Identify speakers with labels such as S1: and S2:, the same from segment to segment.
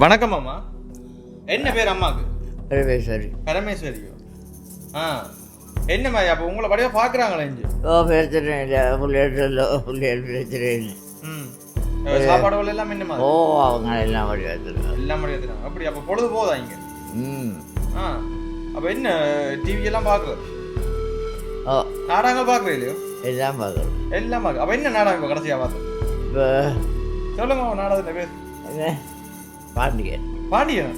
S1: வணக்கம் அம்மா என்ன பேர் அம்மாக்கு?
S2: பரமேஸ்வரி
S1: பரமேஸ்வரியோ? ஆ. என்ன மாதிரி அப்போ உங்களை படியா பார்க்குறாங்களே இஞ்சி?
S2: ஓ பிரச்சனை இல்லை. பிள்ளைகள் பிள்ளைகள் பிரச்சனை இல்லை.
S1: ம். சாப்பாடுகள் எல்லாம் என்ன
S2: ஓ அவங்க எல்லாம் வழி வந்துருக்காங்க
S1: எல்லாம் மாதிரி எடுத்துறாங்க அப்படி அப்போ பொழுது போதா இங்கே?
S2: ம்.
S1: ஆ. அப்போ என்ன டிவி எல்லாம் பார்க்குறது
S2: ஓ.
S1: நாடகங்கள் பார்க்குறது இல்லையோ?
S2: எல்லாம் பார்க்குறோம்
S1: எல்லாம் பார்க்க அப்போ என்ன நாடகம் இப்போ கடைசியாக பார்த்தது?
S2: இப்போ
S1: சொல்லுங்க நாடகத்தில் பேர்
S2: என்ன? பாண்டியன்.
S1: பாண்டியன்?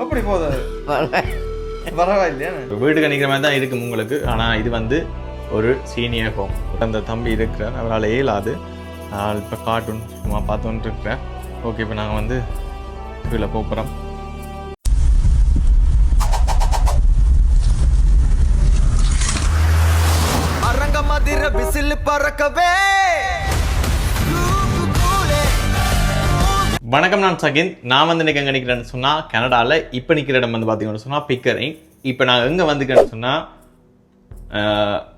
S1: அது?
S2: பரவாயில்ல.
S1: பரவாயில்லையா. வீட்டுக்கு நிற்கிற மாதிரி தான் இருக்கும் உங்களுக்கு. ஆனால் இது வந்து ஒரு சீனியர் ஹோம். அந்த தம்பி இருக்கிறார். அவரால் இயலாது. இப்போ கார்ட்டூன் சும்மா பார்த்துட்டு இருக்கிறேன். ஓகே இப்போ நாங்கள் வந்து கீழே போகிறோம் வணக்கம் நான் சகிந்த் நான் வந்து இன்னைக்கு எங்கே நிற்கிறேன்னு சொன்னால் கனடாவில் இப்போ நிற்கிற இடம் வந்து பார்த்தீங்கன்னு சொன்னால் பிக்கரிங் இப்போ நான் எங்கே வந்துக்கிறேன்னு சொன்னால்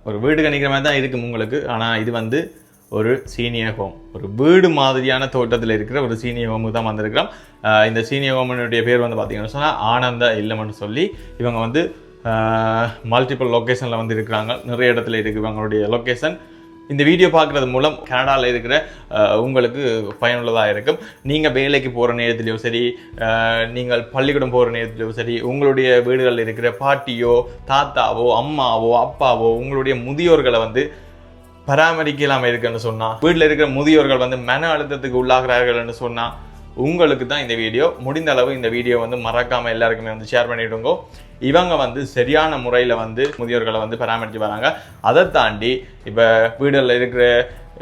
S1: ஒரு வீடு நிற்கிற மாதிரி தான் இருக்கும் உங்களுக்கு. ஆனால் இது வந்து ஒரு சீனியர் ஹோம். ஒரு வீடு மாதிரியான தோட்டத்தில் இருக்கிற ஒரு சீனியர் ஹோமுக்கு தான் வந்திருக்கிறோம். இந்த சீனியர் ஹோமனுடைய பேர் வந்து பார்த்தீங்கன்னு சொன்னால் ஆனந்த இல்லம்னு சொல்லி இவங்க வந்து மல்டிபிள் லொக்கேஷனில் வந்து இருக்கிறாங்க. நிறைய இடத்துல இருக்குது இவங்களுடைய லொக்கேஷன் இந்த வீடியோ பார்க்குறது மூலம் கனடாவில் இருக்கிற உங்களுக்கு பயனுள்ளதாக இருக்கும். நீங்கள் வேலைக்கு போகிற நேரத்துலையோ சரி நீங்கள் பள்ளிக்கூடம் போகிற நேரத்துலையோ சரி உங்களுடைய வீடுகளில் இருக்கிற பாட்டியோ தாத்தாவோ அம்மாவோ அப்பாவோ உங்களுடைய முதியோர்களை வந்து பராமரிக்கலாமல் இருக்குன்னு சொன்னால் வீட்டில் இருக்கிற முதியோர்கள் வந்து மன அழுத்தத்துக்கு உள்ளாகிறார்கள்னு சொன்னால் உங்களுக்கு தான் இந்த வீடியோ. முடிந்த அளவு இந்த வீடியோ வந்து மறக்காமல் எல்லாருக்குமே வந்து ஷேர் பண்ணிவிடுங்க இவங்க வந்து சரியான முறையில் வந்து முதியோர்களை வந்து பராமரித்து வராங்க. அதை தாண்டி இப்போ வீடுகளில் இருக்கிற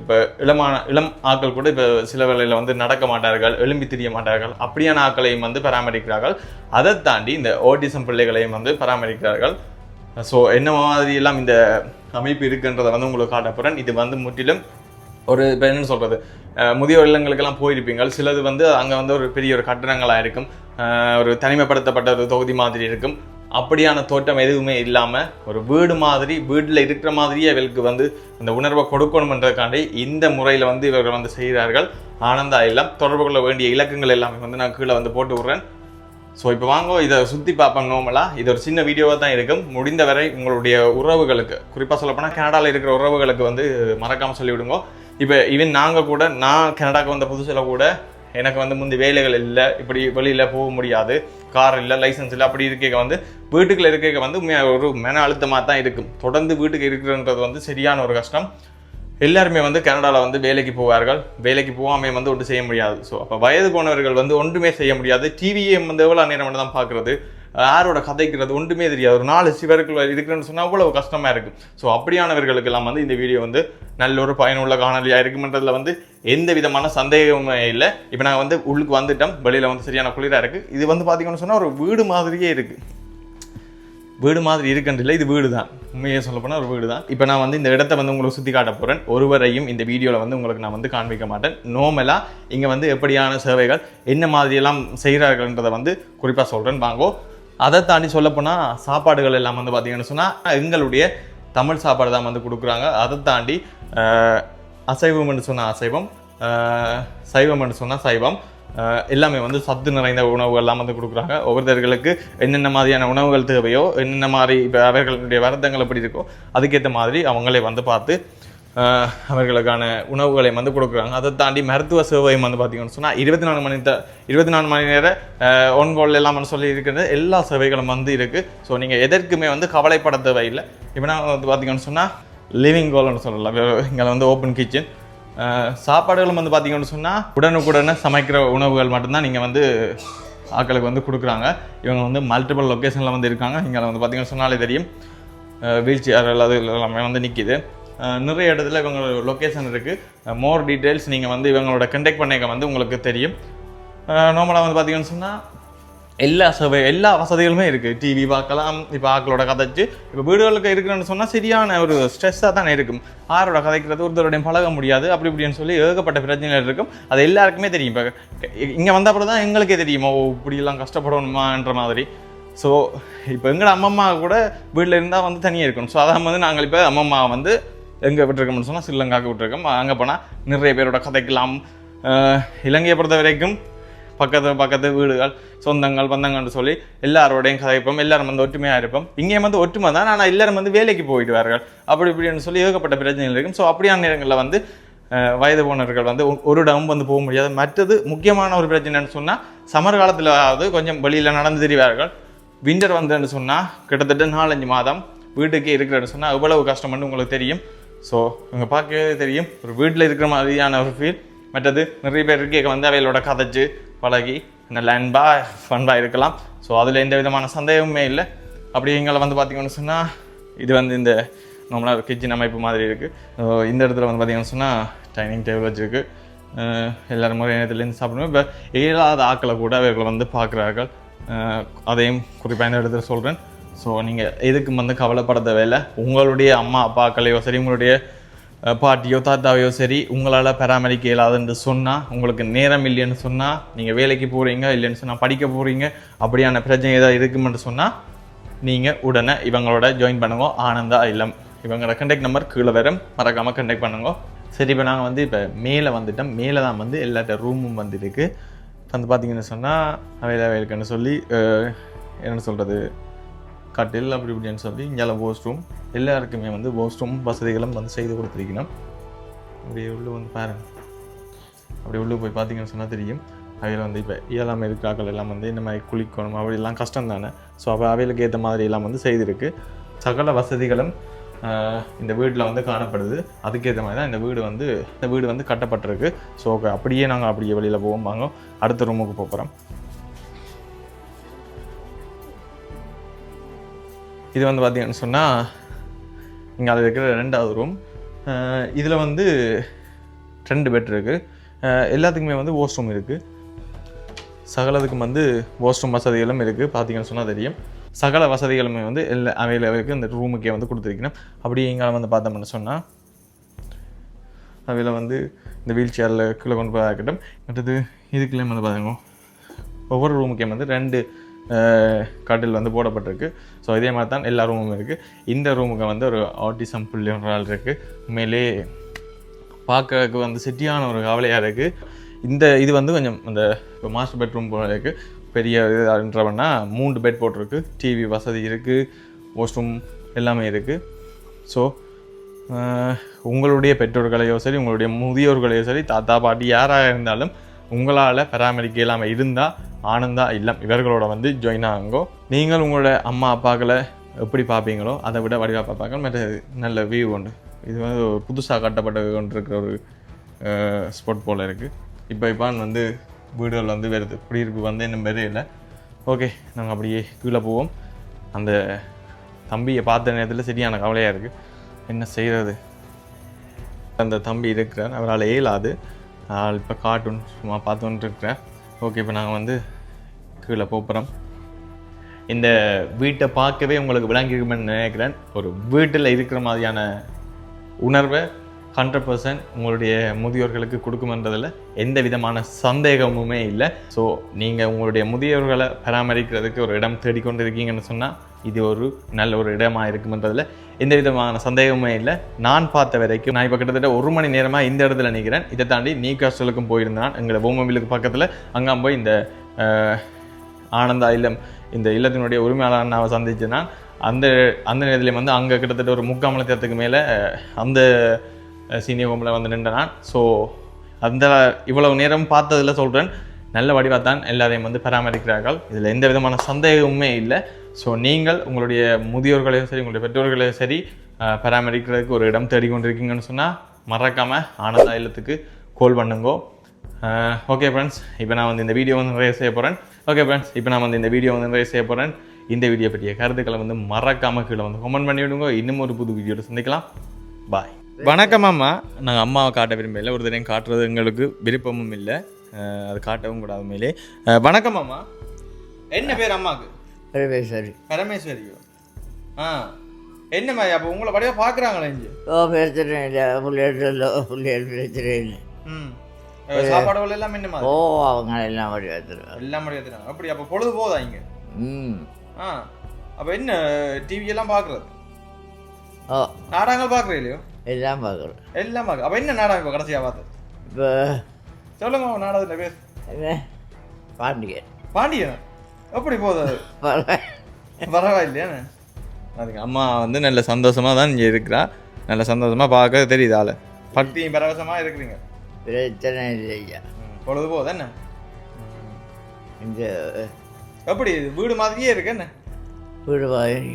S1: இப்போ இளமான இளம் ஆட்கள் கூட இப்போ சில வேளையில் வந்து நடக்க மாட்டார்கள் எழும்பி திரிய மாட்டார்கள் அப்படியான ஆட்களையும் வந்து பராமரிக்கிறார்கள். அதை தாண்டி இந்த ஓட்டிசம் பிள்ளைகளையும் வந்து பராமரிக்கிறார்கள். ஸோ என்ன மாதிரி எல்லாம் இந்த அமைப்பு இருக்குன்றதை வந்து உங்களுக்கு காட்ட போகிறேன் இது வந்து முற்றிலும் ஒரு இப்போ என்ன சொல்கிறது முதியோர் இல்லங்களுக்கெல்லாம் போயிருப்பீங்க. சிலது வந்து அங்கே வந்து ஒரு பெரிய ஒரு கட்டடங்களாக இருக்கும். ஒரு தனிமைப்படுத்தப்பட்ட ஒரு தொகுதி மாதிரி இருக்கும். அப்படியான தோட்டம் எதுவுமே இல்லாமல் ஒரு வீடு மாதிரி வீட்டில் இருக்கிற மாதிரியே இவர்களுக்கு வந்து அந்த உணர்வை கொடுக்கணுன்றதுக்காண்டி இந்த முறையில் வந்து இவர்கள் வந்து செய்கிறார்கள். ஆனந்தா எல்லாம் தொடர்பு கொள்ள வேண்டிய இலக்கங்கள் எல்லாமே வந்து நான் கீழே வந்து போட்டு விட்றேன். ஸோ இப்போ வாங்க இதை சுற்றி பார்ப்போம் நோமலாக இது ஒரு சின்ன வீடியோவாக தான் இருக்கும். முடிந்தவரை உங்களுடைய உறவுகளுக்கு குறிப்பாக சொல்லப்போனால் கனடாவில் இருக்கிற உறவுகளுக்கு வந்து மறக்காமல் சொல்லிவிடுங்க. இப்போ ஈவன் நாங்கள் கூட நான் கனடாவுக்கு வந்த புதுசில் கூட எனக்கு வந்து முந்தி வேலைகள் இல்லை இப்படி வெளியில் போக முடியாது கார் இல்லை லைசன்ஸ் இல்லை அப்படி இருக்க வந்து வீட்டுக்குள்ள இருக்க வந்து ஒரு மன அழுத்தமாக தான் இருக்கும். தொடர்ந்து வீட்டுக்கு இருக்கிறன்றது வந்து சரியான ஒரு கஷ்டம். எல்லாருமே வந்து கனடாவில் வந்து வேலைக்கு போவார்கள். வேலைக்கு போகாமல் வந்து ஒன்றும் செய்ய முடியாது. ஸோ அப்போ வயது போனவர்கள் வந்து ஒன்றுமே செய்ய முடியாது. டிவியை வந்து எவ்வளோ நேரம் தான் பார்க்குறது. யாரோட கதைக்கிறது ஒன்றுமே தெரியாது. ஒரு நாலு சிவருக்குள்ள இருக்கிறேன்னு சொன்னால் அவ்வளவு கஷ்டமாக இருக்கும் ஸோ அப்படியானவர்களுக்கெல்லாம் வந்து இந்த வீடியோ வந்து நல்ல ஒரு பயனுள்ள காணொலியாக இருக்குன்றதுல வந்து எந்த விதமான சந்தேகமுமே இல்லை. இப்போ நாங்கள் வந்து உள்ளுக்கு வந்துட்டோம். வெளியில் வந்து சரியான குளிராக இருக்குது இது வந்து பார்த்தீங்கன்னு சொன்னால் ஒரு வீடு மாதிரியே இருக்குது வீடு மாதிரி இருக்குன்றில்ல இது வீடு தான் உண்மையை சொல்ல போனால் ஒரு வீடு தான் இப்போ நான் வந்து இந்த இடத்த வந்து உங்களுக்கு சுற்றி காட்ட போகிறேன் ஒருவரையும் இந்த வீடியோவில் வந்து உங்களுக்கு நான் வந்து காண்பிக்க மாட்டேன். நோமலாக இங்கே வந்து எப்படியான சேவைகள் என்ன மாதிரியெல்லாம் செய்கிறார்கள்ன்றதை வந்து குறிப்பாக சொல்கிறேன் வாங்கோ. அதை தாண்டி சொல்லப்போனால் சாப்பாடுகள் எல்லாம் வந்து பார்த்தீங்கன்னு சொன்னால் எங்களுடைய தமிழ் சாப்பாடு தான் வந்து கொடுக்குறாங்க. அதை தாண்டி அசைவம்னு சொன்னால் அசைவம் சைவம்னு சொன்னால் சைவம் எல்லாமே வந்து சத்து நிறைந்த உணவுகள் எல்லாம் வந்து கொடுக்குறாங்க. ஒவ்வொருத்தர்களுக்கு என்னென்ன மாதிரியான உணவுகள் தேவையோ என்னென்ன மாதிரி இப்போ அவர்களுடைய வருத்தங்கள் எப்படி இருக்கோ அதுக்கேற்ற மாதிரி அவங்களே வந்து பார்த்து அவர்களுக்கான உணவுகளை வந்து கொடுக்குறாங்க. அதை தாண்டி மருத்துவ சேவையும் வந்து பார்த்தீங்கன்னு சொன்னால் இருபத்தி நாலு மணி த இருபத்தி நாலு மணி நேர ஒன் கோல் எல்லாம் சொல்லி இருக்கிறது. எல்லா சேவைகளும் வந்து இருக்குது ஸோ நீங்கள் எதற்குமே வந்து கவலைப்பட தேவையில்லை. இப்போ வந்து பார்த்தீங்கன்னு சொன்னால் லிவிங் கோல்னு சொல்லலாம். இங்கே வந்து ஓப்பன் கிச்சன் சாப்பாடுகளும் வந்து பார்த்தீங்கன்னு சொன்னால் உடனுக்குடனே சமைக்கிற உணவுகள் மட்டும்தான் நீங்கள் வந்து ஆட்களுக்கு வந்து கொடுக்குறாங்க. இவங்க வந்து மல்டிபிள் லொக்கேஷனில் வந்து இருக்காங்க. இங்கே வந்து பார்த்திங்கன்னு சொன்னாலே தெரியும். வீல் சேர் எல்லாமே வந்து நிற்கிது நிறைய இடத்துல இவங்க லொக்கேஷன் இருக்குது மோர் டீட்டெயில்ஸ் நீங்கள் வந்து இவங்களோட கண்டெக்ட் பண்ணிக்க வந்து உங்களுக்கு தெரியும். நார்மலாக வந்து பார்த்தீங்கன்னு சொன்னால் எல்லா சேவை எல்லா வசதிகளுமே இருக்குது டிவி பார்க்கலாம் இப்போ ஆக்களோட கதைச்சு இப்போ வீடுகளுக்கு இருக்கிறேன்னு சொன்னால் சரியான ஒரு ஸ்ட்ரெஸ்ஸாக தானே இருக்கும். ஆரோட கதைக்கிறது ஒருத்தரோடையும் பழக முடியாது அப்படி இப்படின்னு சொல்லி ஏகப்பட்ட பிரச்சனைகள் இருக்கும். அது எல்லாருக்குமே தெரியும். இப்போ இங்கே வந்த அப்புறம் தான் எங்களுக்கே தெரியுமா. ஓ இப்படிலாம் கஷ்டப்படணுமான்ற மாதிரி. ஸோ இப்போ எங்களோட அம்மம்மா கூட வீட்டில் இருந்தால் வந்து தனியாக இருக்கணும். ஸோ அதான் வந்து நாங்கள் இப்போ அம்மம்மா வந்து எங்கே விட்டுருக்கோம்னு சொன்னால் ஸ்ரீலங்காவுக்கு விட்டுருக்கோம். அங்கே போனால் நிறைய பேரோட கதைக்கலாம் இலங்கையை பொறுத்த வரைக்கும் பக்கத்து பக்கத்து வீடுகள் சொந்தங்கள் பந்தங்கள்னு சொல்லி எல்லாரோடையும் கதைப்போம். எல்லாரும் வந்து ஒற்றுமையாக இருப்போம். இங்கேயும் வந்து ஒற்றுமை தான். ஆனால் எல்லாரும் வந்து வேலைக்கு போயிடுவார்கள். அப்படி இப்படின்னு சொல்லி ஏகப்பட்ட பிரச்சனைகள் இருக்கும். ஸோ அப்படியான நேரங்களில் வந்து வயது போனவர்கள் வந்து ஒரு இடம் வந்து போக முடியாது. மற்றது முக்கியமான ஒரு பிரச்சனைன்னு சொன்னால் சமர் காலத்தில் அதாவது கொஞ்சம் வெளியில் நடந்து தெரிவார்கள். விண்டர் வந்ததுன்னு சொன்னால் கிட்டத்தட்ட நாலஞ்சு மாதம் வீட்டுக்கே இருக்கிறன்னு சொன்னால் எவ்வளவு கஷ்டம்னு உங்களுக்கு தெரியும். ஸோ இங்கே பார்க்கவே தெரியும். ஒரு வீட்டில் இருக்கிற மாதிரியான ஒரு ஃபீல் மற்றது நிறைய பேர் இருக்கே வந்து அவைகளோட கதைச்சு பழகி நல்ல அன்பாக ஃபன்பாக இருக்கலாம். ஸோ அதில் எந்த விதமான சந்தேகமுமே இல்லை. அப்படி எங்களை வந்து பார்த்தீங்கன்னு சொன்னால் இது வந்து இந்த நம்மளா கிச்சன் அமைப்பு மாதிரி இருக்குது இந்த இடத்துல வந்து பார்த்தீங்கன்னு சொன்னால் டைனிங் டேபிள் வச்சுருக்கு. எல்லோரும் முறை நேரத்துலேருந்து சாப்பிடுவோம் இப்போ இயலாத ஆக்களை கூட அவர்கள் வந்து பார்க்குறார்கள். அதையும் குறிப்பாக இந்த இடத்துல சொல்கிறேன் ஸோ நீங்கள் எதுக்கும் வந்து கவலைப்பட வேலை உங்களுடைய அம்மா அப்பாக்களையோ சரி உங்களுடைய பாட்டியோ தாத்தாவையோ சரி உங்களால் பராமரிக்க இயலாதுன்னு சொன்னால் உங்களுக்கு நேரம் இல்லைன்னு சொன்னால் நீங்கள் வேலைக்கு போகிறீங்க இல்லைன்னு சொன்னால் படிக்க போகிறீங்க அப்படியான பிரச்சனை ஏதாவது இருக்குமென்று சொன்னால் நீங்கள் உடனே இவங்களோட ஜாயின் பண்ணுங்க ஆனந்தா இல்லம் இவங்களோட கண்டெக்ட் நம்பர் கீழே வரும் மறக்காமல் கண்டெக்ட் பண்ணுங்க சரி இப்போ நாங்கள் வந்து இப்போ மேலே வந்துட்டோம் மேலே தான் வந்து எல்லாத்த ரூமும் வந்துருக்கு வந்து பார்த்தீங்கன்னு சொன்னால் அவையில் இருக்குன்னு சொல்லி என்ன சொல்கிறது கட்டில் அப்படி இப்படின்னு சொல்லி இங்கே வாஷ் ரூம் எல்லாருக்குமே வந்து வாஷ் ரூம் வசதிகளும் வந்து செய்து கொடுத்துருக்கணும். அப்படியே உள்ளே வந்து பாருங்கள் அப்படி உள்ளே போய் பார்த்தீங்கன்னு சொன்னால் தெரியும். அவையில் வந்து இப்போ இயலாமல் இருக்கிறாக்கள் எல்லாம் வந்து இந்த மாதிரி குளிக்கணும் அப்படிலாம் கஷ்டம் தானே. ஸோ அப்போ அவைகளுக்கு ஏற்ற மாதிரி எல்லாம் வந்து செய்திருக்கு. சகல வசதிகளும் இந்த வீட்டில் வந்து காணப்படுது. அதுக்கேற்ற மாதிரி தான் இந்த வீடு வந்து இந்த வீடு வந்து கட்டப்பட்டிருக்கு. ஸோ அப்படியே நாங்கள் அப்படியே வெளியில் போவோம் வாங்க. அடுத்த ரூமுக்கு போகிறோம் இது வந்து பார்த்தீங்கன்னு சொன்னால் இங்கே அது இருக்கிற ரெண்டாவது ரூம் இதில் வந்து ரெண்டு பெட் இருக்குது எல்லாத்துக்குமே வந்து வாஷ் ரூம் இருக்குது சகலத்துக்கும் வந்து வாஷ் ரூம் வசதிகளும் இருக்குது பார்த்தீங்கன்னு சொன்னால் தெரியும். சகல வசதிகளுமே வந்து எல்லா அவைலபிளுக்கு இந்த ரூமுக்கே வந்து கொடுத்துருக்கணும். அப்படி இங்கே வந்து பார்த்தோம்னு சொன்னால் அவையில் வந்து இந்த வீல் சேரில் கீழே கொண்டு போய் இருக்கட்டும் அடுத்தது இதுக்குள்ளே வந்து பாருங்க. ஒவ்வொரு ரூமுக்கே வந்து ரெண்டு கட்டில் வந்து போடப்பட்டிருக்கு. ஸோ இதே மாதிரி தான் எல்லா ரூமும் இருக்குது இந்த ரூமுக்கு வந்து ஒரு ஆட்டிசம் புள்ளி ஒரு ஆள் இருக்குது உண்மையிலே பார்க்கறதுக்கு வந்து சிட்டியான ஒரு கவலையாக இருக்குது இந்த இது வந்து கொஞ்சம் அந்த இப்போ மாஸ்டர் பெட்ரூம் போல இருக்குது பெரிய இதுன்றவன்னா மூன்று பெட் போட்டிருக்கு. டிவி வசதி இருக்குது வாஷ்ரூம் எல்லாமே இருக்குது ஸோ உங்களுடைய பெற்றோர்களையோ சரி உங்களுடைய முதியோர்களையோ சரி தாத்தா பாட்டி யாராக இருந்தாலும் உங்களால் பராமரிக்க இல்லாமல் இருந்தால் ஆனந்தா இல்லம். இவர்களோட வந்து ஜாயின் ஆகுங்கோ. நீங்கள் உங்களோட அம்மா அப்பாக்களை எப்படி பார்ப்பீங்களோ அதை விட வடிவாக பார்ப்பாங்க. மற்ற நல்ல வியூ உண்டு. இது வந்து ஒரு புதுசாக கட்டப்பட்டு கொண்டிருக்கிற ஒரு ஸ்பாட் போல் இருக்குது இப்போ இப்பான் வந்து வீடுகள் வந்து வருது குடியிருப்பு வந்து இன்னும் வரே இல்லை. ஓகே நாங்கள் அப்படியே கீழே போவோம். அந்த தம்பியை பார்த்த நேரத்தில் சரியான கவலையாக இருக்குது என்ன செய்கிறது அந்த தம்பி இருக்கிறார் அவரால் இயலாது. இப்போ கார்ட்டூன் சும்மா பார்த்துட்டு இருக்கிறேன் ஓகே இப்போ நாங்கள் வந்து கீழே போகிறோம் இந்த வீட்டை பார்க்கவே உங்களுக்கு விளங்கிருக்குமென்னு நினைக்கிறேன். ஒரு வீட்டில் இருக்கிற மாதிரியான உணர்வை ஹண்ட்ரட் பர்சன்ட் உங்களுடைய முதியோர்களுக்கு கொடுக்குமென்றதில் எந்த விதமான சந்தேகமுமே இல்லை. ஸோ நீங்கள் உங்களுடைய முதியோர்களை பராமரிக்கிறதுக்கு ஒரு இடம் தேடிக்கொண்டு இருக்கீங்கன்னு சொன்னால் இது ஒரு நல்ல ஒரு இடமா இருக்குமென்றதில் எந்த விதமான சந்தேகமுமே இல்லை. நான் பார்த்த வரைக்கும் நான் இப்போ கிட்டத்தட்ட ஒரு மணி நேரமாக இந்த இடத்துல நிற்கிறேன் இதை தாண்டி நீ காஸ்டலுக்கும் போயிருந்தான். எங்களை பூமபிலுக்கு பக்கத்தில். அங்கே போய் இந்த ஆனந்தா இல்லம் இந்த இல்லத்தினுடைய உரிமையாளர் அண்ணாவை சந்திச்சேன்னா அந்த அந்த நேரத்துலேயும் வந்து அங்கே கிட்டத்தட்ட ஒரு முக்கால் மணி நேரத்துக்கு மேலே அந்த சீனியர் ஹோமில் வந்து நின்றனான் ஸோ அந்த இவ்வளவு நேரம் பார்த்ததில் சொல்கிறேன் நல்ல வடிவாக தான் எல்லாரையும் வந்து பராமரிக்கிறார்கள். இதில் எந்த விதமான சந்தேகமுமே இல்லை. ஸோ நீங்கள் உங்களுடைய முதியோர்களையும் சரி உங்களுடைய பெற்றோர்களையும் சரி பராமரிக்கிறதுக்கு ஒரு இடம் தேடிக்கொண்டிருக்கீங்கன்னு சொன்னால் மறக்காமல் ஆனந்தா இல்லத்துக்கு கால் பண்ணுங்கோ. ஓகே ஃப்ரெண்ட்ஸ் இப்போ நான் வந்து இந்த வீடியோ வந்து நிறைய செய்ய போகிறேன் ஓகே ஃப்ரெண்ட்ஸ் இப்போ நான் வந்து இந்த வீடியோ வந்து நிறைய செய்ய போகிறேன் இந்த வீடியோ பற்றிய கருத்துக்களை வந்து மறக்காமல் கீழே வந்து கமெண்ட் பண்ணிவிடுங்க. இன்னும் ஒரு புது வீடியோட சந்திக்கலாம். பாய் வணக்கம் அம்மா. நாங்கள் அம்மாவை காட்ட விரும்பல ஒரு தடவை காட்டுறது எங்களுக்கு விருப்பமும் இல்லை. அது காட்டவும் கூடாது மேலே வணக்கம் அம்மா. என்ன பேர் அம்மாவுக்கு?
S2: பரமேஸ்வரி.
S1: பரமேஸ்வரியோ? ஆ. என்ன மாதிரி அப்போ உங்களை வடிவாக பார்க்குறாங்களே இங்கே?
S2: ஓ பிரச்சனை இல்லை. பிள்ளைகளோ பிள்ளைகள் பிரச்சனை இல்லை.
S1: ம். சாப்பாடு எல்லாம் என்ன
S2: ஓ அவங்க எல்லாம் வழி வந்துடுவாங்க
S1: எல்லாம் முடியாது அப்படி அப்போ பொழுது போதா இங்கே?
S2: ம்.
S1: ஆ. அப்போ என்ன டிவி எல்லாம் பார்க்குறது
S2: ஓ.
S1: நாடகங்கள் பார்க்குறது இல்லையோ
S2: எல்லாம் பார்க்குறோம்
S1: எல்லாம் பார்க்க அப்போ என்ன நாடகம் இப்போ கடைசியாக பார்த்து
S2: இப்போ
S1: சொல்லுங்க நாடகத்தில் பேர்
S2: பாண்டியன்.
S1: பாண்டியன்? அது
S2: பல
S1: பரவாயில்லையாண்ணே அதுக்கு அம்மா வந்து நல்ல சந்தோஷமாக தான் இங்கே இருக்கிறா. நல்ல சந்தோஷமாக பார்க்க தெரியுது ஆளு. பக்தியும் பரவசமாக இருக்கிறீங்க.
S2: பிரச்சனை இல்லையா
S1: பொழுது போகுது என்ன
S2: இந்த
S1: எப்படி வீடு மாதிரியே இருக்கு என்ன
S2: வீடு வாங்கி